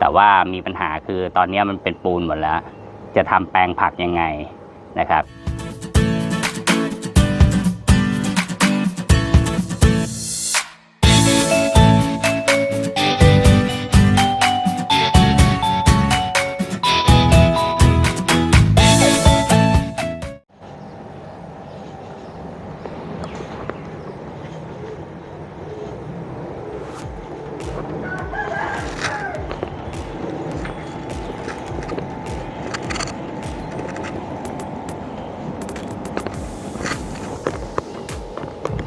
แต่ว่ามีปัญหาคือตอนนี้มันเป็นปูนหมดแล้ว จะทำแปลงผักยังไงนะครับ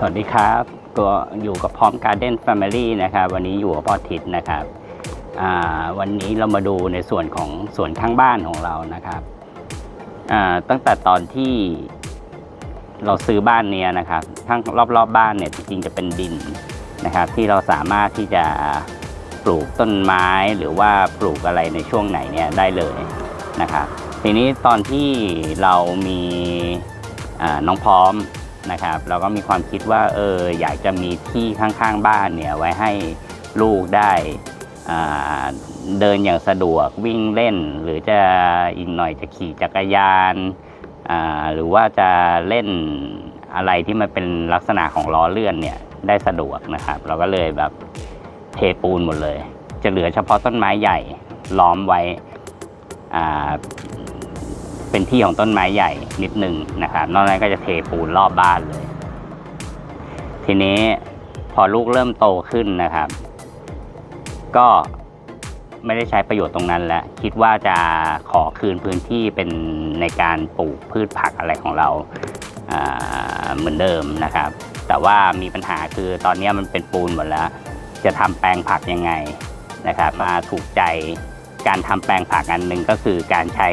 วัสดีครับตัวอยู่กับพร้อม Garden Family นะครับ วันนี้อยู่กับพ่อทิศนะครับวันนี้เรามาดูในส่วนของสวนข้างบ้านของเรานะครับตั้งแต่ตอนที่เราซื้อบ้านเนี้ยนะครับทั้งรอบๆบบ้านเนี่ยจริงๆจะเป็นดินนะครับ ที่เราสามารถที่จะปลูกต้นไม้หรือว่าปลูกอะไรในช่วงไหนเนี่ยได้เลยนะครับ ทีนี้ตอนที่เรามีน้องพร้อม นะครับเราก็มีความคิดว่าเอออยากจะมีที่ข้างๆบ้านเนี่ยไว้ให้ลูกได้เดินอย่างสะดวกวิ่งเล่น หรือจะอีกหน่อยจะขี่จักรยานหรือว่าจะเล่นอะไรที่มันเป็นลักษณะของล้อเลื่อนเนี่ยได้สะดวกนะครับ เราก็เลยแบบเทปูนหมดเลย จะเหลือเฉพาะต้นไม้ใหญ่ล้อมไว้อ่า เป็นที่ของต้นไม้ใหญ่นิดหนึ่งนะครับนอกนั้นก็จะเทปูนรอบบ้านเลย ทีนี้พอลูกเริ่มโตขึ้นนะครับ ก็ไม่ได้ใช้ประโยชน์ตรงนั้นแล้ว คิดว่าจะขอคืนพื้นที่เป็นในการปลูกพืชผักอะไรของเราอ่าเหมือนเดิมนะครับ แต่ว่ามีปัญหาคือตอนนี้มันเป็นปูนหมดแล้ว จะทำแปลงผักยังไงนะครับ มาถูกใจการทำแปลงผักอันหนึ่งก็คือการใช้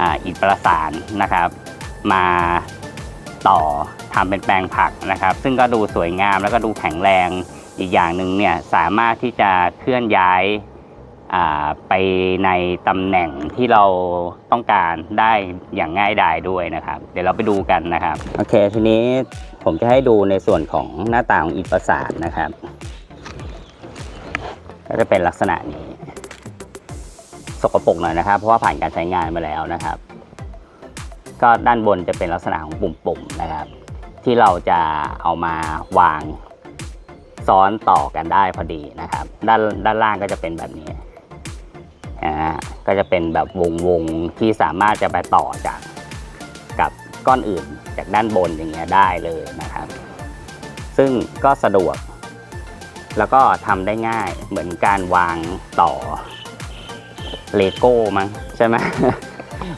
อ่าอิฐประสานนะครับ มาต่อทำเป็นแปลงผักนะครับ ซึ่งก็ดูสวยงามแล้วก็ดูแข็งแรงอีกอย่างหนึ่งเนี่ยสามารถที่จะเคลื่อนย้ายอ่าไปในตำแหน่งที่เราต้องการได้อย่างง่ายดายด้วยนะครับ เดี๋ยวเราไปดูกันนะครับโอเคทีนี้ผมจะให้ดูในส่วนของหน้าตาของอิฐประสานนะครับ ก็จะเป็นลักษณะนี้ สกปรกหน่อยนะครับ เพราะว่าผ่านการใช้งานมาแล้วนะครับ ก็ด้านบนจะเป็นลักษณะของปุ่มๆนะครับ ที่เราจะเอามาวางซ้อนต่อกันได้พอดีนะครับ ด้านด้านล่างก็จะเป็นแบบนี้นะฮะก็จะเป็นแบบวงๆที่สามารถจะไปต่อจากกับก้อนอื่นจากด้านบนอย่างเงี้ยได้เลยนะครับ ซึ่งก็สะดวก แล้วก็ทำได้ง่ายเหมือนการวางต่อ เลโก้มั้งใช่ไหม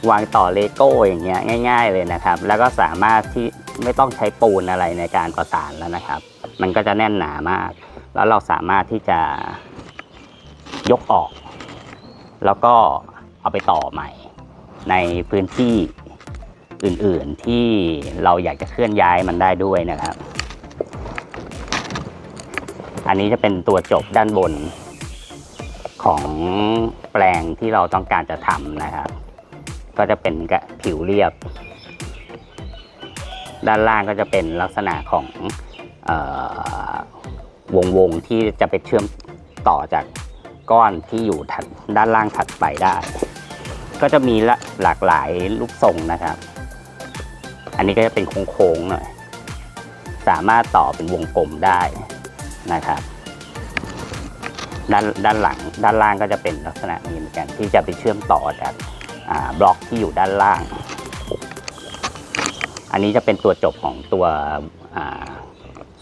วางต่อเลโก้อย่างเงี้ยง่าย ๆเลยนะครับ แล้วก็สามารถที่ไม่ต้องใช้ปูนอะไรในการประสานแล้วนะครับ มันก็จะแน่นหนามาก แล้วเราสามารถที่จะยกออก แล้วก็เอาไปต่อใหม่ ในพื้นที่อื่นๆที่เราอยากจะเคลื่อนย้ายมันได้ด้วยนะครับ อันนี้จะเป็นตัวจบด้านบน ของแปลงที่เราต้องการจะทำนะครับ ก็จะเป็นกะผิวเรียบ ด้านล่างก็จะเป็นลักษณะของออวงวงๆที่จะไปเชื่อมต่อจากก้อนที่อยู่ดด้านล่างถัดไปได้ ก็จะมีละหลากหลายรูปทรงนะครับ อันนี้ก็จะเป็นโค้งๆหน่อย สามารถต่อเป็นวงกลมได้นะครับ ด้านด้านหลังด้านล่างก็จะเป็นลักษณะนี้เหมือนกันที่จะไปเชื่อมต่อจากบล็อกที่อยู่ด้านล่าง อันนี้จะเป็นตัวจบของตัวอ่า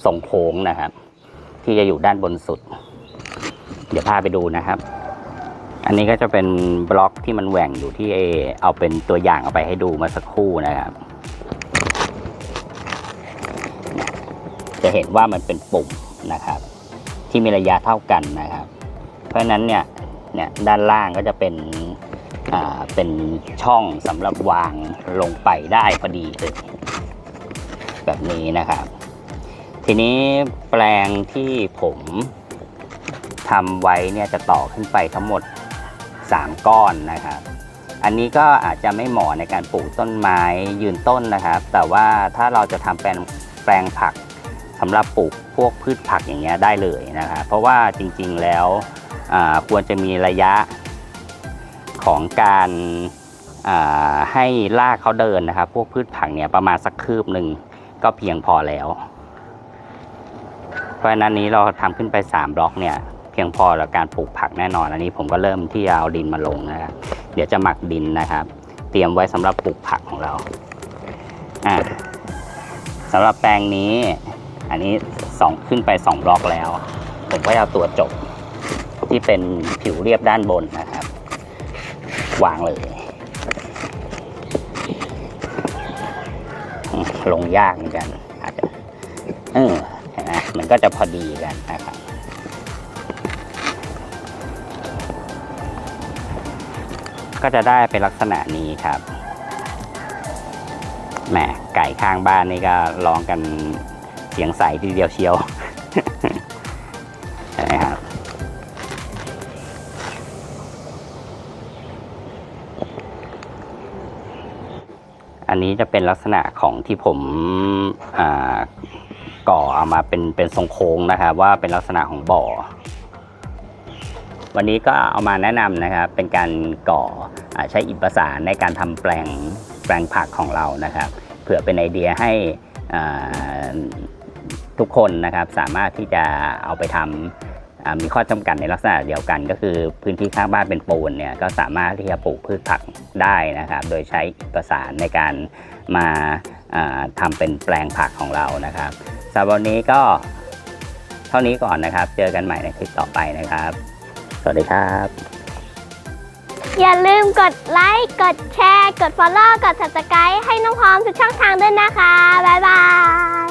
ทรงโค้งนะครับ ที่จะอยู่ด้านบนสุด เดี๋ยวพาไปดูนะครับ อันนี้ก็จะเป็นบล็อกที่มันแหว่งอยู่ที่เอเอาเป็นตัวอย่างเอาไปให้ดูมาสักครู่นะครับ จะเห็นว่ามันเป็นปุ่มนะครับ ที่มีระยะเท่ากันนะครับ ราะฉะนั้นเนี่ยเนี่ยด้านล่างก็จะเป็นอ่าเป็นช่องสำหรับวางลงไปได้พอดีเลยแบบนี้นะครับ ทีนี้แปลงที่ผมทำไว้เนี่ยจะต่อขึ้นไปทั้งหมด 3 ก้อนนะครับ อันนี้ก็อาจจะไม่เหมาะในการปลูกต้นไม้ยืนต้นนะครับ แต่ว่าถ้าเราจะทำแปลงแปลงผักสำหรับปลูกพวกพืชผักอย่างเงี้ยได้เลยนะครับ เพราะว่าจริงๆแล้ว ควรจะมีระยะของการให้ลากเขาเดินนะครับ พวกพืชผักเนี่ยประมาณสักคืบหนึ่งก็เพียงพอแล้ว เพราะฉะนั้นนี้เราทำขึ้นไป 3 บล็อกเนี่ย เพียงพอต่อการปลูกผักแน่นอนอันนี้ผมก็เริ่มที่จะเอาดินมาลงนะครับ เดี๋ยวจะหมักดินนะครับ เตรียมไว้สำหรับปลูกผักของเราอ่าสำหรับแปลงนี้ อันนี้สองขึ้นไป 2 บล็อกแล้ว ผมก็จะเอาตัวจบ ที่เป็นผิวเรียบด้านบนนะครับ วางเลย ลงยากเหมือนกันอาจจะเออเห็นไหมมันก็จะพอดีกันนะครับก็จะได้เป็นลักษณะนี้ครับแหมไก่ข้างบ้านนี่ก็ร้องกันเสียงใสทีเดียวเชียว อันนี้จะเป็นลักษณะของที่ผมก่อเอามาเป็นเป็นทรงโค้งนะครับ ว่าเป็นลักษณะของบ่อ วันนี้ก็เอามาแนะนำนะครับเป็นการก่ออใช้อิฐประสานในการทำแปลงแปลงผักของเรานะครับ เผื่อเป็นไอเดียให้ทุกคนนะครับสามารถที่จะเอาไปทำ มีข้อจำกัดในลักษณะเดียวกัน ก็คือพื้นที่ข้างบ้านเป็นปูนเนี่ยก็สามารถที่จะปลูกพืชผักได้นะครับ โดยใช้อิฐประสานในการมาอ่าทำเป็นแปลงผักของเรานะครับสำหรับวันนี้ก็เท่านี้ก่อนนะครับ เจอกันใหม่ในคลิปต่อไปนะครับ สวัสดีครับ อย่าลืมกดไลค์กดแชร์ กด Follow กด Subscribe ให้น้องพร้อมทุกช่องทางด้วยนะคะ บ๊ายบาย